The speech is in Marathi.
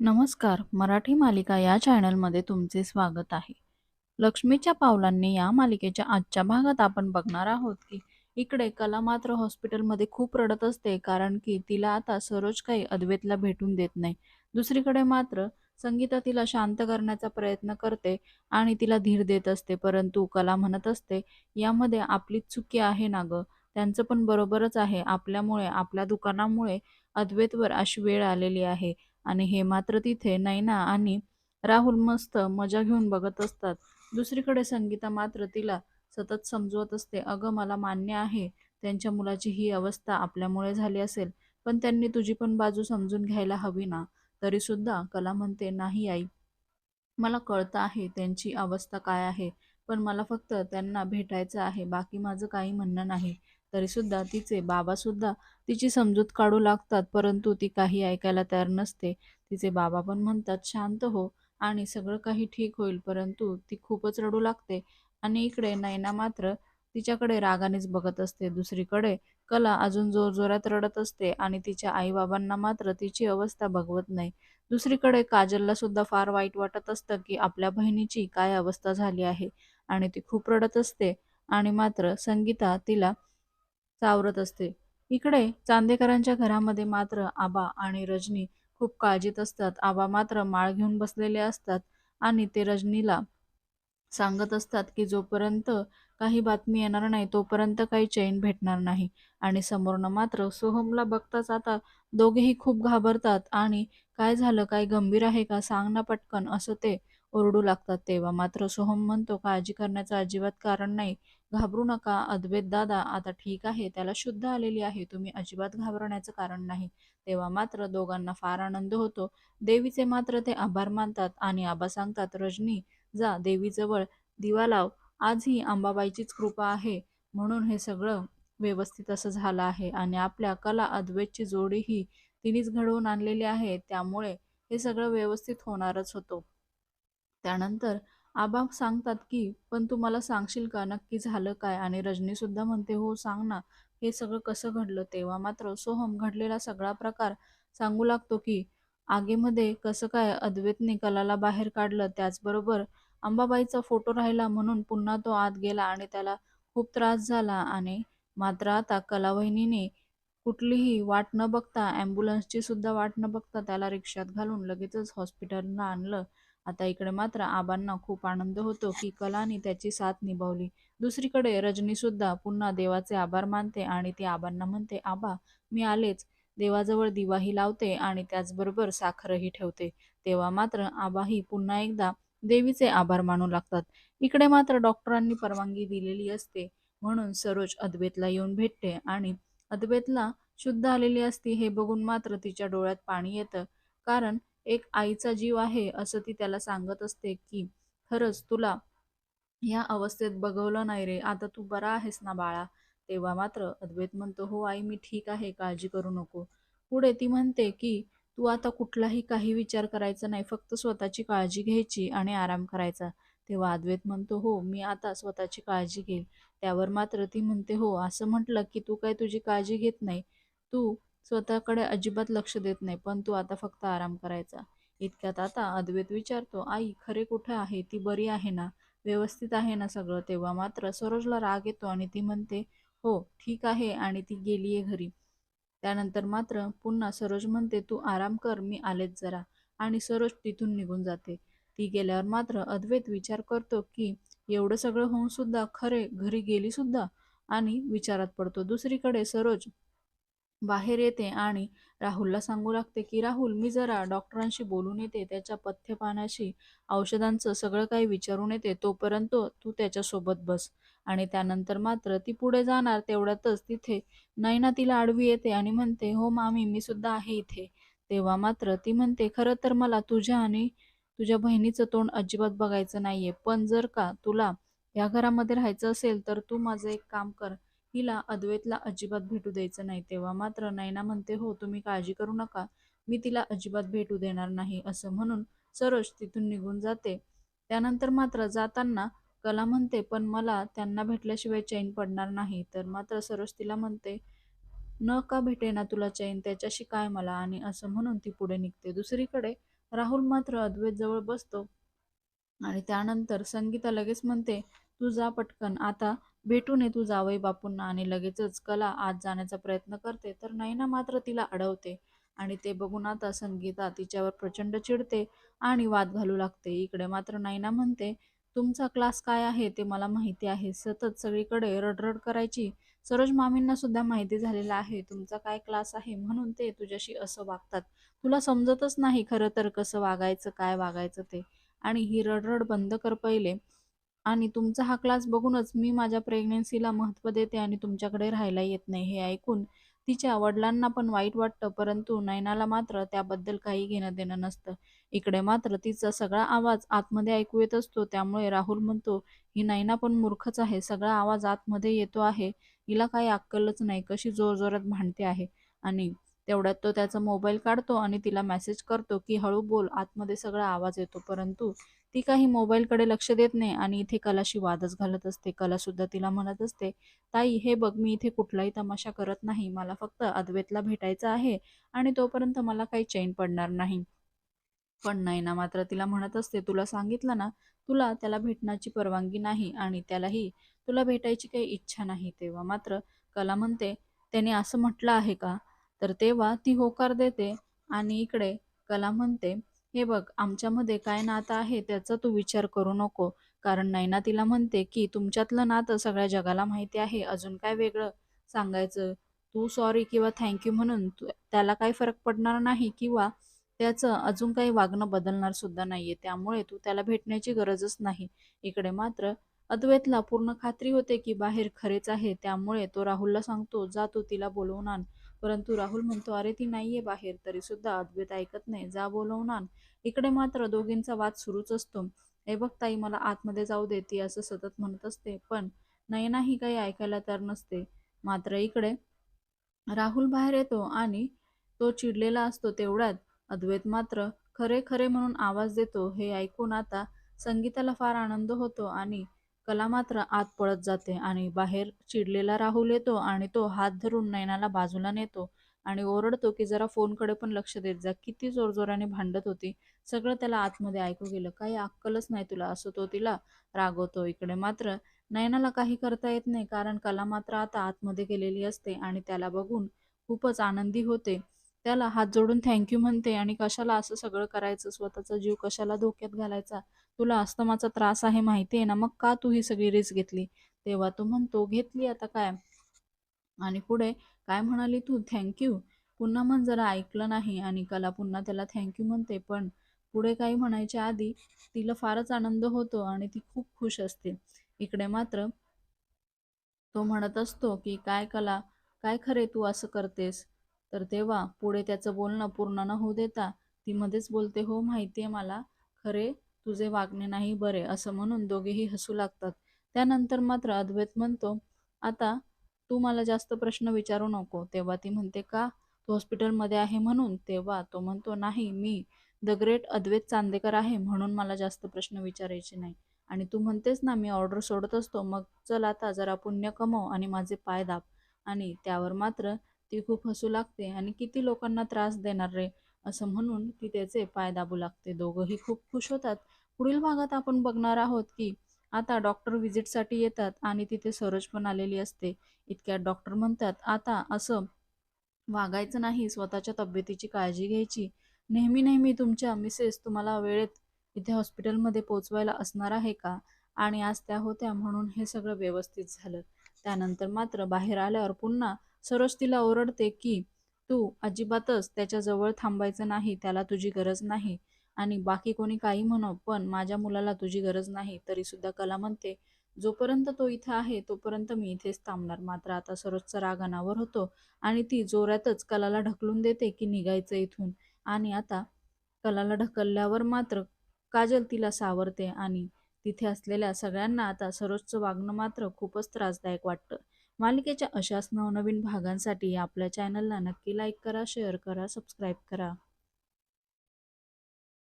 नमस्कार मराठी मालिका या चॅनलमध्ये तुमचे स्वागत आहे. लक्ष्मीच्या पावलांनी या मालिकेच्या आजच्या भागात आपण बघणार आहोत की इकडे कला मात्र हॉस्पिटलमध्ये खूप रडत असते कारण की तिला आता सरोज काही अद्वैतला भेटून देत नाही. दुसरीकडे मात्र संगीता तिला शांत करण्याचा प्रयत्न करते आणि तिला धीर देत असते परंतु कला म्हणत असते यामध्ये आपलीच चुकी आहे ना गं? त्यांचं पण बरोबरच आहे. आपल्यामुळे आपल्या दुकानामुळे अद्वैतवर अशी वेळ आलेली आहे. आणि हे मात्र तिथे नैना आणि राहुल मस्त मजा घेऊन बघत असतात. दुसरीकडे संगीता मात्र तिला सतत समजवत असते. अगं मला मान्य आहे त्यांच्या मुलाची ही अवस्था आपल्यामुळे झाली असेल पण त्यांनी तुझी पण बाजू समजून घ्यायला हवी ना? तरी सुद्धा कला म्हणते नाही आई. मला कळतं आहे त्यांची अवस्था काय आहे पण मला फक्त त्यांना भेटायचं आहे. बाकी माझं काही म्हणणं नाही. तरीसुद्धा तिचे बाबासुद्धा तिची समजूत काढू लागतात परंतु ती काही ऐकायला तयार नसते. तिचे बाबा पण म्हणतात शांत हो आणि सगळं काही ठीक होईल परंतु ती खूपच रडू लागते आणि इकडे नैना मात्र तिच्याकडे रागानेच बघत असते. दुसरीकडे कला अजून जोरजोरात रडत असते आणि तिच्या आईबाबांना मात्र तिची अवस्था बघवत नाही. दुसरीकडे काजलला सुद्धा फार वाईट वाटत असतं की आपल्या बहिणीची काय अवस्था झाली आहे आणि ती खूप रडत असते आणि मात्र संगीता तिला सावरत असते. इकडे चांदेकरांच्या घरामध्ये मात्र आबा आणि रजनी खूप काळजीत असतात. आबा मात्र माळ घेऊन बसलेले असतात आणि ते रजनीला सांगत असतात की जोपर्यंत काही बातमी येणार नाही तोपर्यंत काही चैन भेटणार नाही. आणि समोरनं मात्र सोहमला बघताच आता दोघेही खूप घाबरतात आणि काय झालं काय गंभीर आहे का सांग ना पटकन असं ते ओरडू लागतात तेव्हा. मात्र सोहम म्हणतो काळजी करण्याचं अजिबात कारण नाही. घाबरू नका. अद्वैत दादा आता ठीक आहे. त्याला शुद्ध आलेली आहे. तुम्ही अजिबात घाबरण्याचं कारण नाही. तेव्हा मात्र दोघांना फार आनंद होतो. देवीचे मात्र ते आभार मानतात आणि आबा सांगतात रजनी जा देवीजवळ दिवा लाव. आज ही अंबाबाईचीच कृपा आहे. म्हणून हे सगळं व्यवस्थित असं झालं आहे आणि आपल्या कला अद्वैतची जोडी ही तिनेच घडवून आणलेली आहे. त्यामुळे हे सगळं व्यवस्थित होणारच होतो. त्यानंतर आबा सांगतात की पण तू मला सांगशील का? नक्की झालं काय? आणि रजनी सुद्धा म्हणते हो सांग ना हे सगळं कसं घडलं तेव्हा? मात्र सोहम घडलेला सगळा प्रकार सांगू लागतो की आगीमध्ये कसं काय अद्वैतने कलाला बाहेर काढलं? त्याचबरोबर अंबाबाईचा फोटो राहिला म्हणून पुन्हा तो आत गेला आणि त्याला खूप त्रास झाला आणि मात्र आता कलावहिनीने कुठलीही वाट न बघता ॲम्ब्युलन्सची सुद्धा वाट न बघता त्याला रिक्षात घालून लगेचच हॉस्पिटलला आणलं आता इकडे मात्र आबांना खूप आनंद होतो की कलाने त्याची साथ निभावली. दुसरीकडे रजनी सुद्धा पुन्हा देवाचे आभार मानते आणि ती आबांना म्हणते आबा मी आलेच. देवाजवळ दिवाही लावते आणि त्याचबरोबर साखरही ठेवते. तेव्हा मात्र आबाही पुन्हा एकदा देवीचे आभार मानू लागतात. इकडे मात्र डॉक्टरांनी परवानगी दिलेली असते. म्हणून सरोज अद्वेतला येऊन भेटते आणि अद्वेतला शुद्ध आलेली असती हे बघून मात्र तिच्या डोळ्यात पाणी येतं. कारण एक आईचा जीव आहे असं ती त्याला सांगत असते की खरंच तुला या अवस्थेत बघवलं नाही रे. आता तू बरा आहेस ना बाळा. तेव्हा मात्र अद्वैत म्हणतो हो आई मी ठीक आहे. काळजी करू नको. पुढे ती म्हणते की तू आता कुठलाही काही विचार करायचा नाही. फक्त स्वतःची काळजी घ्यायची आणि आराम करायचा. तेव्हा अद्वैत म्हणतो हो मी आता स्वतःची काळजी घेईल त्यावर मात्र ती म्हणते हो असं म्हटलं की तू काय तुझी काळजी घेत नाही. तू स्वतःकडे अजिबात लक्ष देत नाही पण तू आता फक्त आराम करायचा. इतक्यात आता अद्वैत विचारतो आई खरे कुठे आहे? ती बरी आहे ना? व्यवस्थित आहे ना सगळं? तेव्हा मात्र सरोजला राग येतो आणि ती म्हणते हो ठीक आहे आणि ती गेलीये घरी. त्यानंतर मात्र पुन्हा सरोज म्हणते तू आराम कर मी आलेच जरा. आणि सरोज तिथून निघून जाते. ती गेल्यावर मात्र अद्वैत विचार करतो की एवढं सगळं होऊन सुद्धा खरे घरी गेली सुद्धा? आणि विचारात पडतो दुसरीकडे सरोज बाहेर येते आणि राहुलला सांगू लागते की राहुल मी जरा डॉक्टरांशी बोलून येते. त्याच्या पथ्यपानाशी औषधांचं सगळं काही विचारून येते. तोपर्यंत तू त्याच्यासोबत बस. आणि त्यानंतर मात्र ती पुढे जाणार तेवढ्यातच तिथे नैना तिला आडवी येते आणि म्हणते हो मामी मी सुद्धा आहे इथे. तेव्हा मात्र ती म्हणते खरं तर मला तुझ्या आणि तुझ्या बहिणीचं तोंड अजिबात बघायचं नाहीये. पण जर का तुला या घरामध्ये राहायचं असेल तर तू माझं एक काम कर. हिला अद्वैतला अजिबात भेटू द्यायचं नाही तेव्हा. मात्र नैना म्हणते हो तुम्ही काळजी करू नका. मी तिला अजिबात भेटू देणार नाही असं म्हणून सरोज तिथून निघून जाते. त्यानंतर मात्र जाताना कला म्हणते पण मला त्यांना भेटल्याशिवाय चैन पडणार नाही. तर मात्र सरोज तिला म्हणते न का भेटे ना तुला चैन त्याच्याशी काय मला? आणि असं म्हणून ती पुढे निघते. दुसरीकडे राहुल मात्र अद्वैत जवळ बसतो आणि त्यानंतर संगीता लगेच म्हणते तू जा पटकन. आता भेटून ये तू जावई बापूंना आणि लगेचच कला आत जाण्याचा प्रयत्न करते तर नैना मात्र तिला अडवते आणि ते बघून आता संगीता तिच्यावर प्रचंड चिडते आणि वाद घालू लागते. इकडे मात्र नैना म्हणते तुमचा क्लास काय आहे ते मला माहिती आहे. सतत सगळीकडे रडरड करायची. सरोज मामींना सुद्धा माहिती झालेलं आहे. तुमचा काय क्लास आहे म्हणून ते तुझ्याशी असं वागतात. तुला समजतच नाही खरं तर कसं वागायचं काय वागायचं ते. आणि ही रडरड बंद कर पहिले. आणि तुमचा हा क्लास बघूनच मी माझ्या प्रेग्नेन्सीला महत्त्व देते आणि तुमच्याकडे राहायला येत नाही हे ऐकून तिच्या वडिलांना पण वाईट वाटतं परंतु नयनाला मात्र त्याबद्दल काही घेणं देणं नसतं. इकडे मात्र तिचा सगळा आवाज आतमध्ये ऐकू येत असतो त्यामुळे राहुल म्हणतो ही नैना पण मूर्खच आहे सगळा आवाज आतमध्ये येतो आहे हिला काही अक्कलच नाही कशी जोरजोरात भांडते आहे. आणि तेवढ्यात तो त्याचा मोबाईल काढतो आणि तिला मेसेज करतो की हळू बोल आतमध्ये सगळा आवाज येतो परंतु ती काही मोबाईलकडे लक्ष देत नाही आणि इथे कलाशी वादच घालत असते. कलासुद्धा तिला म्हणत असते ताई हे बघ मी इथे कुठलाही तमाशा करत नाही. मला फक्त अद्वैतला भेटायचं आहे आणि तोपर्यंत मला काही चैन पडणार नाही. पण नाही ना मात्र तिला म्हणत असते तुला सांगितलं ना तुला त्याला भेटण्याची परवानगी नाही आणि त्यालाही तुला भेटायची काही इच्छा नाही तेव्हा. मात्र कला म्हणते त्याने असं म्हटलं आहे का? तर तेव्हा ती होकार देते आणि इकडे कला म्हणते हे बघ आमच्यामध्ये काय नातं आहे त्याचा तू विचार करू नको. कारण नैना तिला म्हणते की तुमच्यातलं नातं सगळ्या जगाला माहिती आहे. अजून काय वेगळं सांगायचं? तू सॉरी किंवा थँक्यू म्हणून तू त्याला काही फरक पडणार नाही किंवा त्याचं अजून काही वागणं बदलणार सुद्धा नाहीये. त्यामुळे तू त्याला भेटण्याची गरजच नाही. इकडे मात्र अद्वैतला पूर्ण खात्री होते की बाहेर खरेच आहे. त्यामुळे तो राहुलला सांगतो जा तू तिला बोलवून आण. परंतु राहुल म्हणतो अरे ती नाहीये बाहेर तरी सुद्धा अद्वैत ऐकत नाही. जा बोलवणार इकडे मात्र दोघींचा वाद सुरूच असतो. हे बघ ताई मला आतमध्ये जाऊ दे ती असं सतत म्हणत असते. पण नाही नाही काही ऐकायला तर नसते. मात्र इकडे राहुल बाहेर येतो आणि तो चिडलेला असतो तेवढ्यात. अद्वैत मात्र खरे खरे म्हणून आवाज देतो. हे ऐकून आता संगीताला फार आनंद होतो आणि कला मात्र आत पळत जाते आणि बाहेर चिडलेला राहुल येतो आणि तो हात धरून नयनाला बाजूला नेतो आणि ओरडतो की जरा फोनकडे पण लक्ष देत जा. किती जोरजोराने भांडत होती. सगळं त्याला आतमध्ये ऐकू गेलं. काही अक्कलच नाही तुला असं तो तिला रागवतो इकडे. मात्र नयनाला काही करता येत नाही कारण कला मात्र आता आतमध्ये गेलेली असते आणि त्याला बघून खूपच आनंदी होते. त्याला हात जोडून थँक्यू म्हणते आणि कशाला असं सगळं करायचं? स्वतःचा जीव कशाला धोक्यात घालायचा? तुला अस्तमाचा त्रास आहे माहिती आहे ना? मग का तू ही सगळी रिस्क घेतली? तेव्हा तो म्हणतो घेतली आता काय आणि पुढे काय म्हणाली तू? थँक्यू पुन्हा म्हण जरा ऐकलं नाही. आणि कला पुन्हा त्याला थँक्यू म्हणते. पण पुढे काही म्हणायच्या आधी तिला फारच आनंद होतो आणि ती खूप खुश असते. इकडे मात्र तो म्हणत असतो की काय कला? काय खरे तू असं करतेस? तर तेव्हा पुढे त्याचं बोलणं पूर्ण न होऊ देता ती मध्येच बोलते हो माहिती आहे मला. खरे तुझे वागणे नाही बरे असं म्हणून दोघेही हसू लागतात. त्यानंतर मात्र अद्वैत म्हणतो आता तू मला जास्त प्रश्न विचारू नको. तेव्हा ती म्हणते का तू हॉस्पिटलमध्ये आहे म्हणून? तेव्हा तो म्हणतो नाही मी द ग्रेट अद्वैत चांदेकर आहे म्हणून मला जास्त प्रश्न विचारायचे नाही. आणि तू म्हणतेस ना मी ऑर्डर सोडत असतो मग चल आता जरा पुण्य कमव आणि माझे पाय दाब. आणि त्यावर मात्र ती खूप हसू लागते आणि किती लोकांना त्रास देणार रे असं म्हणून ती त्याचे पाय दाबू लागते. दोघंही खूप खुश होतात पुढील भागात आपण बघणार आहोत की आता डॉक्टर व्हिजिटसाठी येतात आणि तिथे सरोज पण आलेली असते. इतक्यात डॉक्टर म्हणतात आता असं वागायचं नाही स्वतःच्या तब्येतीची काळजी घ्यायची. नेहमी नेहमी तुमच्या मिसेस तुम्हाला वेळेत इथे हॉस्पिटलमध्ये पोचवायला असणार आहे का? आणि आज त्या होत्या म्हणून हे सगळं व्यवस्थित झालं. त्यानंतर मात्र बाहेर आल्यावर पुन्हा सरोज तिला ओरडते की तू अजिबातच त्याच्याजवळ थांबायचं नाही त्याला तुझी गरज नाही. आणि बाकी कोणी काही म्हणो पण माझ्या मुलाला तुझी गरज नाही. तरी सुद्धा कला म्हणते जोपर्यंत तो इथे आहे तोपर्यंत मी इथेच थांबणार. मात्र आता सरोजचा राग अनावर होतो आणि ती जोरातच कलाला ढकलून देते की निघायचं इथून. आणि आता कलाला ढकलल्यावर मात्र काजल तिला सावरते आणि तिथे असलेल्या सगळ्यांना आता सरोजचं वागणं मात्र खूपच त्रासदायक वाटतं. मालिकेच्या अशाच नवनवीन भागांसाठी आपल्या चॅनलला नक्की लाईक करा शेअर करा सबस्क्राईब करा.